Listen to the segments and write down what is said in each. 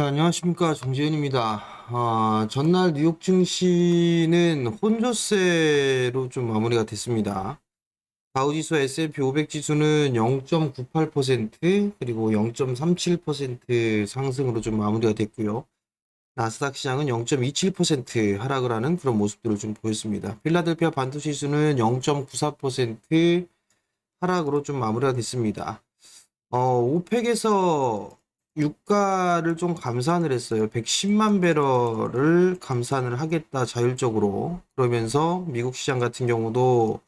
자, 안녕하십니까. 정재현입니다. 아, 전날 뉴욕 증시는 혼조세로 좀 마무리가 됐습니다. 다우지수 S&P 500 지수는 0.98% 그리고 0.37% 상승으로 좀 마무리가 됐고요. 나스닥 시장은 0.27% 하락을 하는 그런 모습들을 좀 보였습니다. 필라델피아 반도체 지수는 0.94% 하락으로 좀 마무리가 됐습니다. 어, 오펙에서 유가를 좀 감산을 했어요. 110만 배럴을 감산을 하겠다 자율적으로. 그러면서 미국 시장 같은 경우도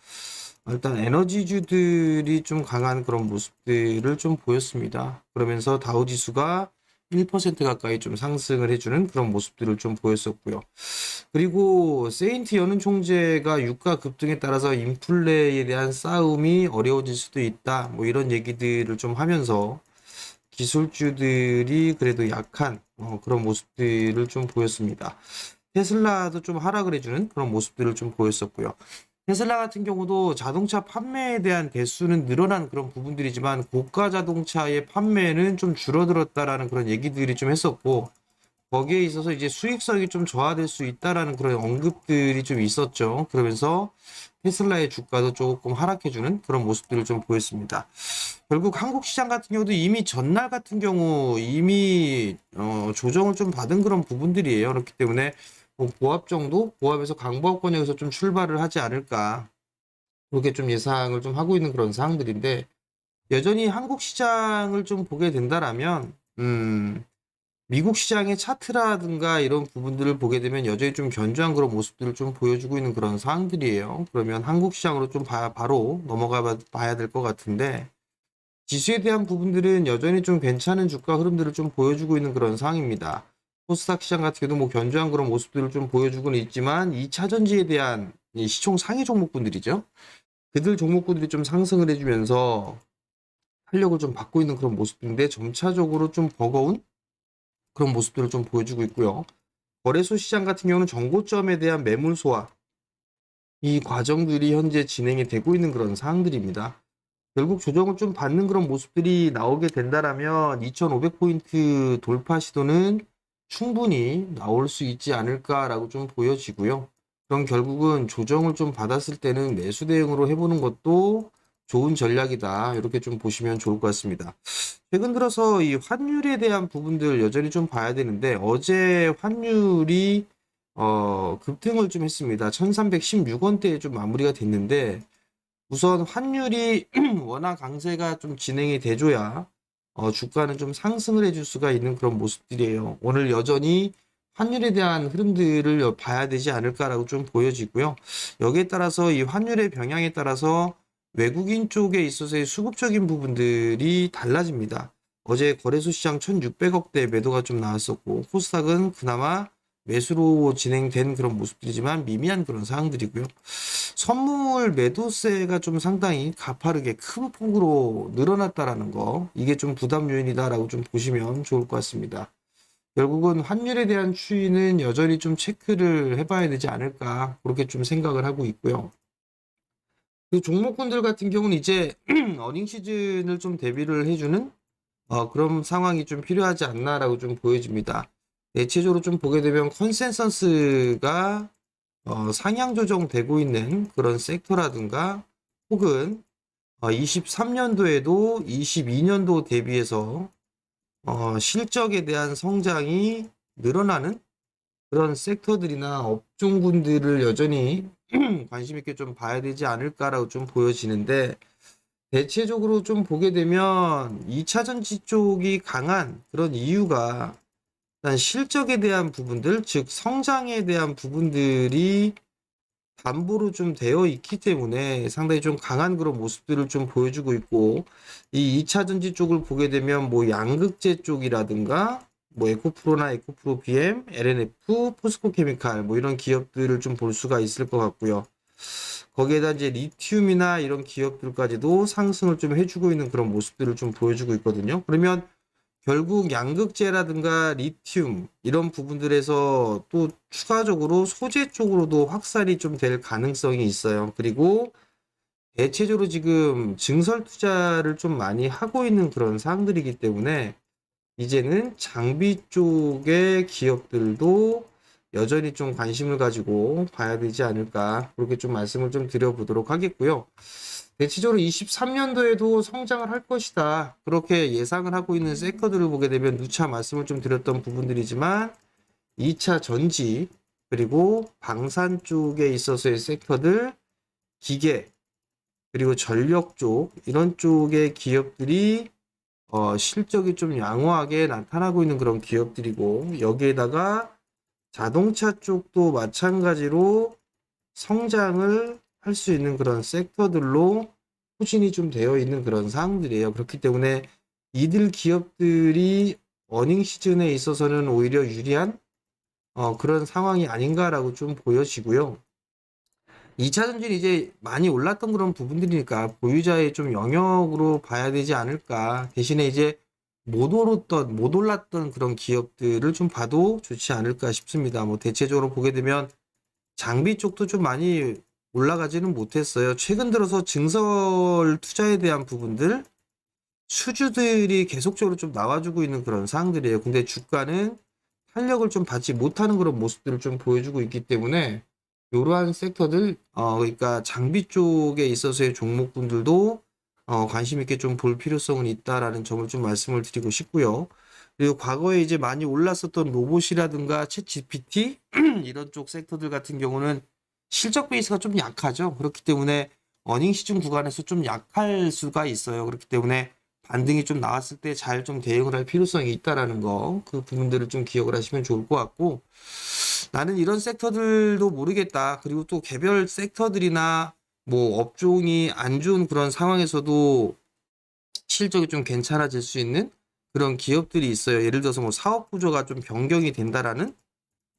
일단 에너지주들이 좀 강한 그런 모습들을 좀 보였습니다. 그러면서 다우 지수가 1% 가까이 좀 상승을 해주는 그런 모습들을 좀 보였었고요. 그리고 세인트 연은 총재가 유가 급등에 따라서 인플레에 대한 싸움이 어려워질 수도 있다. 뭐 이런 얘기들을 좀 하면서 기술주들이 그래도 약한 어, 그런 모습들을 좀 보였습니다. 테슬라도 좀 하락을 해주는 그런 모습들을 좀 보였었고요. 테슬라 같은 경우도 자동차 판매에 대한 대수는 늘어난 그런 부분들이지만 고가 자동차의 판매는 좀 줄어들었다라는 그런 얘기들이 좀 했었고 거기에 있어서 이제 수익성이 좀 저하될 수 있다라는 그런 언급들이 좀 있었죠. 그러면서 테슬라의 주가도 조금 하락해주는 그런 모습들을 좀 보였습니다. 결국 한국 시장 같은 경우도 이미 전날 같은 경우 이미 어, 조정을 좀 받은 그런 부분들이에요. 그렇기 때문에 뭐 보합 정도, 보합에서 강보합 권역에서 좀 출발을 하지 않을까 그렇게 좀 예상을 좀 하고 있는 그런 사항들인데 여전히 한국 시장을 좀 보게 된다라면 음. 미국 시장의 차트라든가 이런 부분들을 보게 되면 여전히 좀 견조한 그런 모습들을 좀 보여주고 있는 그런 상황들이에요. 그러면 한국 시장으로 좀 봐, 바로 넘어가 봐야 될 것 같은데 지수에 대한 부분들은 여전히 좀 괜찮은 주가 흐름들을 좀 보여주고 있는 그런 상황입니다. 코스닥 시장 같은 경우도 뭐 견조한 그런 모습들을 좀 보여주고는 있지만 2차 전지에 대한 이 시총 상위 종목군들이죠. 그들 종목군들이 좀 상승을 해주면서 탄력을 좀 받고 있는 그런 모습인데 점차적으로 좀 버거운 그런 모습들을 좀 보여주고 있고요. 거래소 시장 같은 경우는 정고점에 대한 매물 소화 이 과정들이 현재 진행이 되고 있는 그런 사항들입니다. 결국 조정을 좀 받는 그런 모습들이 나오게 된다라면 2500포인트 돌파 시도는 충분히 나올 수 있지 않을까라고 좀 보여지고요. 그럼 결국은 조정을 좀 받았을 때는 매수 대응으로 해보는 것도 좋은 전략이다. 이렇게 좀 보시면 좋을 것 같습니다. 최근 들어서 이 환율에 대한 부분들 여전히 좀 봐야 되는데 어제 환율이 어, 급등을 좀 했습니다. 1316원대에 좀 마무리가 됐는데 우선 환율이 워낙 강세가 좀 진행이 돼줘야 어, 주가는 좀 상승을 해줄 수가 있는 그런 모습들이에요. 오늘 여전히 환율에 대한 흐름들을 봐야 되지 않을까라고 좀 보여지고요. 여기에 따라서 이 환율의 병향에 따라서 외국인 쪽에 있어서의 수급적인 부분들이 달라집니다. 어제 거래소 시장 1600억대 매도가 좀 나왔었고 코스닥은 그나마 매수로 진행된 그런 모습들이지만 미미한 그런 사항들이고요. 선물 매도세가 좀 상당히 가파르게 큰 폭으로 늘어났다라는 거 이게 좀 부담 요인이다라고 좀 보시면 좋을 것 같습니다. 결국은 환율에 대한 추이는 여전히 좀 체크를 해봐야 되지 않을까 그렇게 좀 생각을 하고 있고요. 그 종목군들 같은 경우는 이제 어닝 시즌을 좀 대비를 해주는 어, 그런 상황이 좀 필요하지 않나라고 좀 보여집니다. 대체적으로 좀 보게 되면 컨센서스가 어, 상향 조정되고 있는 그런 섹터라든가 혹은 어, 23년도에도 22년도 대비해서 어, 실적에 대한 성장이 늘어나는 그런 섹터들이나 업종군들을 여전히 관심 있게 좀 봐야 되지 않을까라고 좀 보여지는데 대체적으로 좀 보게 되면 2차 전지 쪽이 강한 그런 이유가 일단 실적에 대한 부분들, 즉 성장에 대한 부분들이 담보로 좀 되어 있기 때문에 상당히 좀 강한 그런 모습들을 좀 보여주고 있고 이 2차 전지 쪽을 보게 되면 뭐 양극재 쪽이라든가 뭐 에코프로나 에코프로 BM, LNF, 포스코 케미칼 뭐 이런 기업들을 좀 볼 수가 있을 것 같고요. 거기에다 이제 리튬이나 이런 기업들까지도 상승을 좀 해주고 있는 그런 모습들을 좀 보여주고 있거든요. 그러면 결국 양극재라든가 리튬 이런 부분들에서 또 추가적으로 소재 쪽으로도 확산이 좀 될 가능성이 있어요. 그리고 대체적으로 지금 증설 투자를 좀 많이 하고 있는 그런 사항들이기 때문에 이제는 장비 쪽의 기업들도 여전히 좀 관심을 가지고 봐야 되지 않을까 그렇게 좀 말씀을 좀 드려보도록 하겠고요. 대체적으로 23년도에도 성장을 할 것이다. 그렇게 예상을 하고 있는 섹터들을 보게 되면 누차 말씀을 좀 드렸던 부분들이지만 2차 전지 그리고 방산 쪽에 있어서의 섹터들 기계 그리고 전력 쪽 이런 쪽의 기업들이 어, 실적이 좀 양호하게 나타나고 있는 그런 기업들이고 여기에다가 자동차 쪽도 마찬가지로 성장을 할 수 있는 그런 섹터들로 후진이 좀 되어 있는 그런 상황들이에요. 그렇기 때문에 이들 기업들이 어닝 시즌에 있어서는 오히려 유리한 어, 그런 상황이 아닌가라고 좀 보여지고요. 2차 전지는 이제 많이 올랐던 그런 부분들이니까 보유자의 좀 영역으로 봐야 되지 않을까. 대신에 이제 못 오르던, 못 올랐던 그런 기업들을 좀 봐도 좋지 않을까 싶습니다. 뭐 대체적으로 보게 되면 장비 쪽도 좀 많이 올라가지는 못했어요. 최근 들어서 증설 투자에 대한 부분들, 수주들이 계속적으로 좀 나와주고 있는 그런 상황들이에요. 근데 주가는 탄력을 좀 받지 못하는 그런 모습들을 좀 보여주고 있기 때문에 이러한 섹터들, 어, 그러니까 장비 쪽에 있어서의 종목분들도 어, 관심 있게 좀 볼 필요성은 있다라는 점을 좀 말씀을 드리고 싶고요. 그리고 과거에 이제 많이 올랐었던 로봇이라든가 챗 GPT 이런 쪽 섹터들 같은 경우는 실적 베이스가 좀 약하죠. 그렇기 때문에 어닝 시즌 구간에서 좀 약할 수가 있어요. 그렇기 때문에 반등이 좀 나왔을 때 잘 좀 대응을 할 필요성이 있다라는 거, 그 부분들을 좀 기억을 하시면 좋을 것 같고, 나는 이런 섹터들도 모르겠다. 그리고 또 개별 섹터들이나 뭐 업종이 안 좋은 그런 상황에서도 실적이 좀 괜찮아질 수 있는 그런 기업들이 있어요. 예를 들어서 뭐 사업 구조가 좀 변경이 된다라는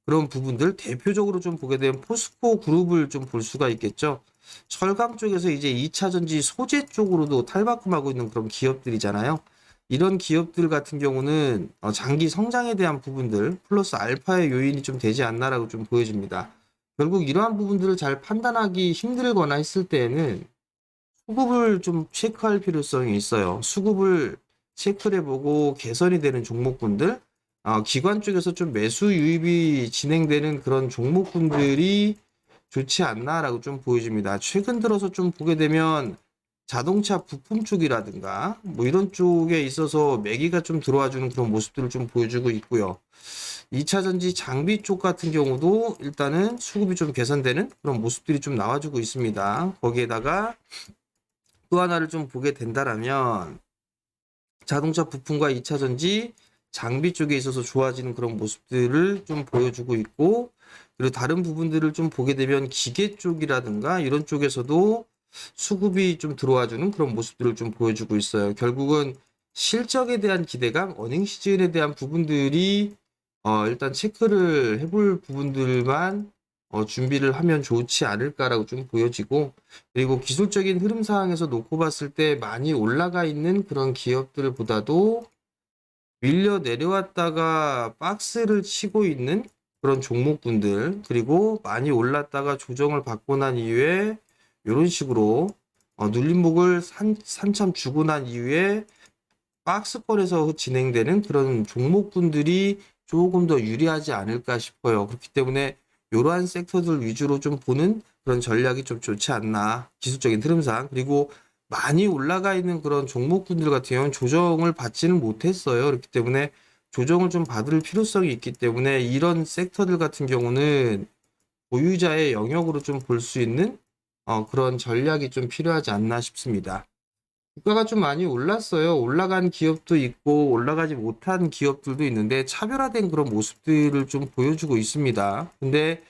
그런 부분들 대표적으로 좀 보게 되면 포스코 그룹을 좀 볼 수가 있겠죠. 철강 쪽에서 이제 2차 전지 소재 쪽으로도 탈바꿈하고 있는 그런 기업들이잖아요. 이런 기업들 같은 경우는 어, 장기 성장에 대한 부분들 플러스 알파의 요인이 좀 되지 않나라고 좀 보여집니다. 결국 이러한 부분들을 잘 판단하기 힘들거나 했을 때에는 수급을 좀 체크할 필요성이 있어요. 수급을 체크를 해보고 개선이 되는 종목군들, 어, 기관 쪽에서 좀 매수 유입이 진행되는 그런 종목군들이 좋지 않나라고 좀 보여집니다. 최근 들어서 좀 보게 되면 자동차 부품 쪽이라든가 뭐 이런 쪽에 있어서 매기가 좀 들어와 주는 그런 모습들을 좀 보여주고 있고요. 2차 전지 장비 쪽 같은 경우도 일단은 수급이 좀 개선되는 그런 모습들이 좀 나와주고 있습니다. 거기에다가 또 하나를 좀 보게 된다라면 자동차 부품과 2차 전지 장비 쪽에 있어서 좋아지는 그런 모습들을 좀 보여주고 있고 그리고 다른 부분들을 좀 보게 되면 기계 쪽이라든가 이런 쪽에서도 수급이 좀 들어와 주는 그런 모습들을 좀 보여주고 있어요. 결국은 실적에 대한 기대감, 어닝 시즌에 대한 부분들이 어, 일단 체크를 해볼 부분들만 어, 준비를 하면 좋지 않을까라고 좀 보여지고 그리고 기술적인 흐름 상황에서 놓고 봤을 때 많이 올라가 있는 그런 기업들보다도 밀려 내려왔다가 박스를 치고 있는 그런 종목군들 그리고 많이 올랐다가 조정을 받고 난 이후에 이런 식으로 어, 눌림목을 산, 산참 주고 난 이후에 박스권에서 진행되는 그런 종목군들이 조금 더 유리하지 않을까 싶어요. 그렇기 때문에 이러한 섹터들 위주로 좀 보는 그런 전략이 좀 좋지 않나 기술적인 흐름상 그리고 많이 올라가 있는 그런 종목군들 같은 경우는 조정을 받지는 못했어요. 그렇기 때문에 조정을 좀 받을 필요성이 있기 때문에 이런 섹터들 같은 경우는 보유자의 영역으로 좀 볼 수 있는 어, 그런 전략이 좀 필요하지 않나 싶습니다. 주가가 좀 많이 올랐어요. 올라간 기업도 있고 올라가지 못한 기업들도 있는데 차별화된 그런 모습들을 좀 보여주고 있습니다. 근데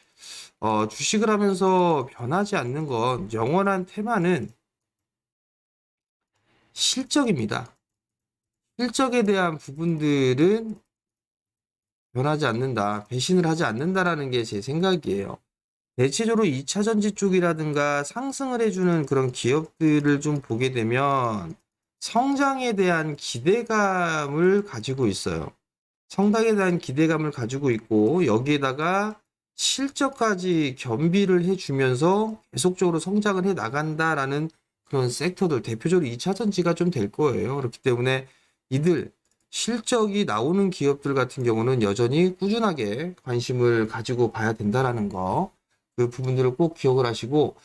어, 주식을 하면서 변하지 않는 건 영원한 테마는 실적입니다. 실적에 대한 부분들은 변하지 않는다. 배신을 하지 않는다라는 게 제 생각이에요. 대체적으로 2차 전지 쪽이라든가 상승을 해주는 그런 기업들을 좀 보게 되면 성장에 대한 기대감을 가지고 있어요. 성장에 대한 기대감을 가지고 있고 여기에다가 실적까지 겸비를 해주면서 계속적으로 성장을 해 나간다라는 그런 섹터들 대표적으로 2차 전지가 좀 될 거예요. 그렇기 때문에 이들 실적이 나오는 기업들 같은 경우는 여전히 꾸준하게 관심을 가지고 봐야 된다라는 거. 그 부분들을 꼭 기억을 하시고,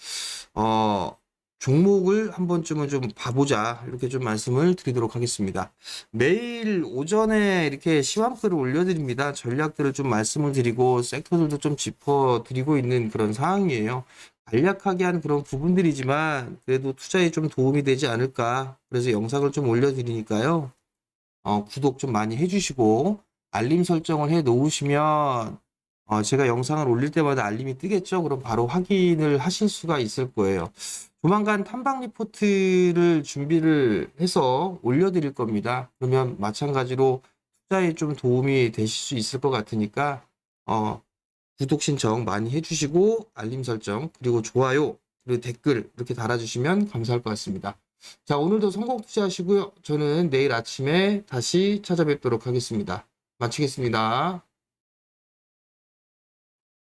어, 종목을 한 번쯤은 좀 봐보자. 이렇게 좀 말씀을 드리도록 하겠습니다. 매일 오전에 이렇게 시황표를 올려드립니다. 전략들을 좀 말씀을 드리고, 섹터들도 좀 짚어드리고 있는 그런 상황이에요. 간략하게 한 그런 부분들이지만, 그래도 투자에 좀 도움이 되지 않을까. 그래서 영상을 좀 올려드리니까요. 어, 구독 좀 많이 해주시고, 알림 설정을 해 놓으시면, 어, 제가 영상을 올릴 때마다 알림이 뜨겠죠? 그럼 바로 확인을 하실 수가 있을 거예요. 조만간 탐방 리포트를 준비를 해서 올려드릴 겁니다. 그러면 마찬가지로 투자에 좀 도움이 되실 수 있을 것 같으니까, 어, 구독 신청 많이 해주시고, 알림 설정, 그리고 좋아요, 그리고 댓글 이렇게 달아주시면 감사할 것 같습니다. 자, 오늘도 성공 투자하시고요. 저는 내일 아침에 다시 찾아뵙도록 하겠습니다. 마치겠습니다.